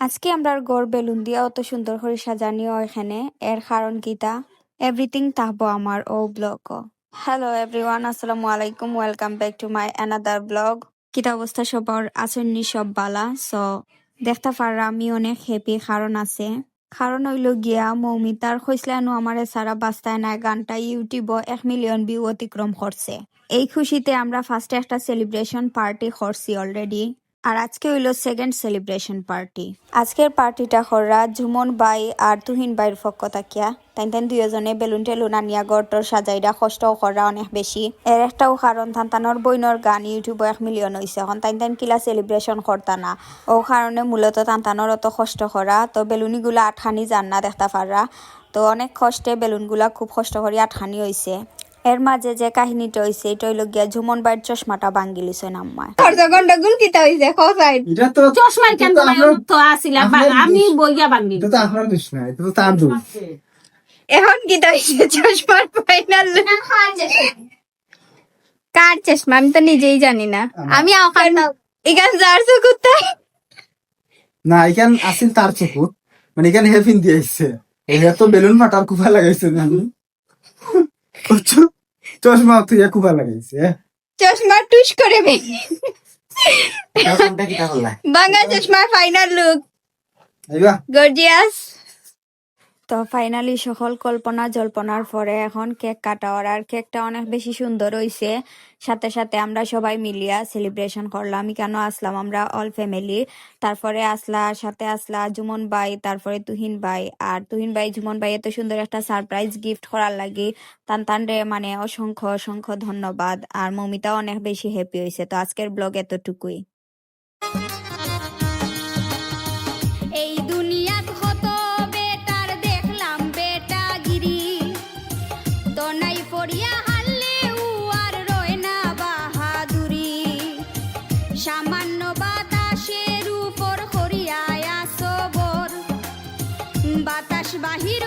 আজকে আমরা গড় বেলুন দিয়া অত সুন্দর করে সাজানিও এখানে। এর কারণ কিতা এভরিথিং তাহবো আমার, ও ব্লগ। হ্যালো এভরিওয়ান আসসালামু আলাইকুম welcome back to my another blog কিতা অবস্থা সবার? আসেননি সব বালা সো দেখতে পাররা, আমি অনেক হ্যাপি কারণ আছে। কারণ হইল গিয়া, মৌমিতার খৈসলানো আমারে সারা বাস্তায় না, গানটা ইউটিউব এক মিলিয়ন ভিউ অতিক্রম করছে। এই খুশিতে আমরা ফার্স্টে একটা সেলিব্রেশন পার্টি করছি অলরেডি আর আজকে হইল সেকেন্ড সেলিব্রেশন পার্টি আজকের পার্টিটা কররা ঝুমন বাই আর তুহিন বাইর পক্ষ থাকিয়া তাই তাই দুইজনে বেলুন টেলুন আনিয়া গড়টর সাজাইরা কষ্টও করা অনেক বেশি। এর একটাও কারণ তান্তানোর বইনর গান ইউটিউবে এক মিলিয়ন হয়েছে এখন তাই তাই কিলা সেলিব্রেশন করতা না। ও কারণে মূলত তান্তানোর অত কষ্ট করা তো বেলুনিগুলা আঠানি যান না দেখতে পাররা তো অনেক কষ্টে বেলুনগুলা খুব কষ্ট করে আঠানি হয়েছে এর মাঝে যে কাহিনীটা হয়েছে এটা হইল গিয়া ঝুমন বাইর চশমাটা ভাঙ্গি লিছে নাম্মায় খরচগন্ডা গুণ কিতা হইছে খসাইড এটা তো চশমার কেন তো আসিলা আমি বইয়া বাঙ্গি এটা তো আপনার দোষ না এটা তো তার দোষ। এখন কিতা হইছে চশমার ফাইনাল কার চশমা? আমি তো নিজেই জানি না। আমি এখান যারছো কোথায় না এখান আসিল তার চকুত মানে এখানে হেফিন দিয়ে আসছে এই তো বেলুন মাটার কুফা লাগাইছে না আমি? চশমা তুই কুফা লাগাইছে চশমা টুস করে ভেঙে বাংলা চশমা ফাইনাল লুক গর্জিয়াস তো ফাইনালি সকল কল্পনা জল্পনার পরে এখন কেক কাটাওয়ার আর কেকটা অনেক বেশি সুন্দর হইছে। সাথে সাথে আমরা সবাই মিলিয়া সেলিব্রেশন করলাম। কেন আসলাম আমরা অল ফ্যামিলি তারপরে আসলা, সাথে আসলা জুমন ভাই, তারপরে তুহিন ভাই। আর তুহিন ভাই, জুমন ভাই এত সুন্দর একটা সারপ্রাইজ গিফট করার লাগে। তান তান রে মানে অসংখ্য অসংখ্য ধন্যবাদ। আর মমিতা অনেক বেশি হ্যাপি হয়েছে তো আজকের ব্লগ এতটুকুই। দনাই পড়িয়া আর বাহাদুরি। সামান্য বাতাসের উপর করিয়া বাতাস বাহির